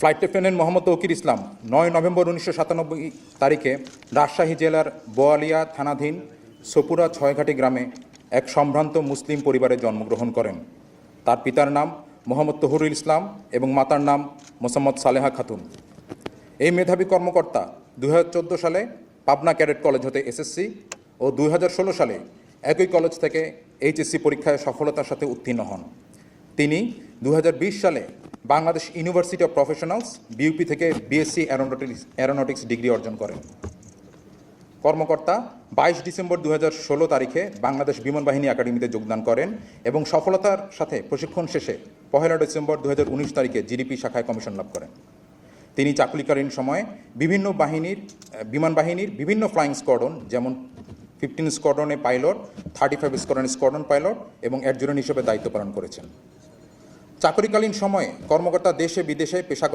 Flight lieutenant Mohammad Tauqir Islam নয় November উনিশশো সাতানব্বই তারিখে রাজশাহী জেলার বোয়ালিয়া থানাধীন সপুরা ছয়ঘাটি গ্রামে এক সম্ভ্রান্ত মুসলিম পরিবারে জন্মগ্রহণ করেন। তার পিতার নাম মোহাম্মদ তহুরুল ইসলাম এবং মাতার নাম মোসাম্মদ সালেহা খাতুন। এই মেধাবী কর্মকর্তা দু হাজার চোদ্দ সালে পাবনা ক্যাডেট কলেজ হতে এসএসসি ও দুই হাজার ষোলো সালে একই কলেজ থেকে এইচএসসি পরীক্ষায় সফলতার সাথে উত্তীর্ণ হন। তিনি দু হাজার বিশ সালে Bangladesh university of professionals BUP থেকে বিএসসি অ্যারোনটিক্স অ্যারোনটিক্স ডিগ্রি অর্জন করেন। কর্মকর্তা বাইশ ডিসেম্বর দু ষোলো তারিখে বাংলাদেশ বিমান বাহিনী একাডেমিতে যোগদান করেন এবং সফলতার সাথে প্রশিক্ষণ শেষে পহেলা ডিসেম্বর দু হাজার উনিশ তারিখে জিডিপি শাখায় কমিশন লাভ করেন। তিনি চাকরিকালীন সময়ে বিভিন্ন বাহিনীর বিমান বাহিনীর বিভিন্ন ফ্লাইং স্কোয়াডন যেমন fifteen স্কোয়াডনে pilot thirty five squadron squadron pilot এবং অ্যাডজুরেন্ট হিসেবে দায়িত্ব পালন করেছেন। চাকরিকালীন সময়ে কর্মকর্তা দেশে বিদেশে পেশাগত